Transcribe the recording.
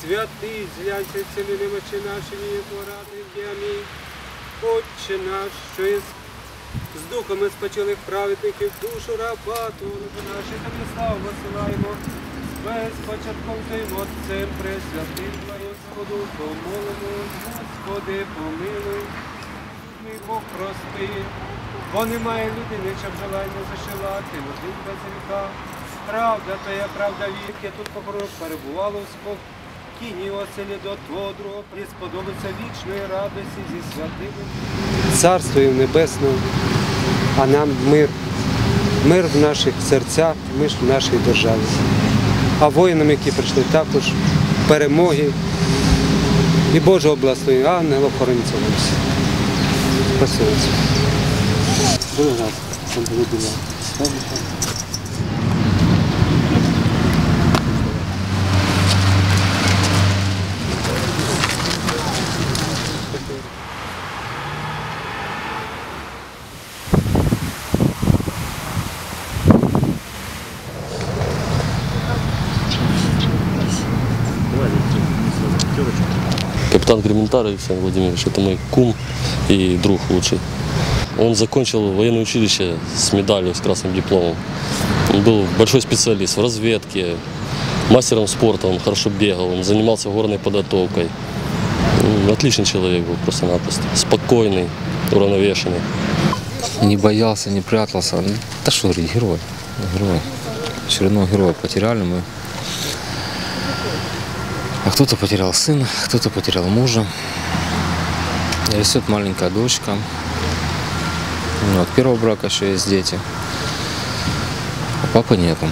Святий зляйся цілими очі нашими, і порати амінь. Отче наш, що з духами спочилих праведників, душу раба Твого наших тобі славу посилаємо. Без початком Твоїм Отцем Пресвятим Господу помолимо, Господи, помилуй, мій Бог прости, бо немає людини, щоб желання зашивати, один без гріха. Правда Твоя, правда вік, я тут покорок перебувало в спокійній оселі до Твого другого, і сподобаться вічної радості зі святими. Царство їм небесне, а нам мир. Мир в наших серцях, мир в нашій державі. А воїнам, які прийшли, також перемоги і Божого благословення, ангел охоронця посылки. Буду рад, сам буду делать. Давай, девочки. Капитан Грементар Александр Владимирович, это мой кум и друг лучший. Он закончил военное училище с медалью, с красным дипломом. Он был большой специалист в разведке, мастером спорта, он хорошо бегал, он занимался горной подготовкой. М, Отличный человек был просто-напросто. Спокойный, уравновешенный. Не боялся, не прятался. Ну, Да что говорить, герой. Герой. Очередного героя потеряли мы. А кто-то потерял сына, кто-то потерял мужа. И Растет маленькая дочка. Ну, от первого брака еще есть дети. А папы нету.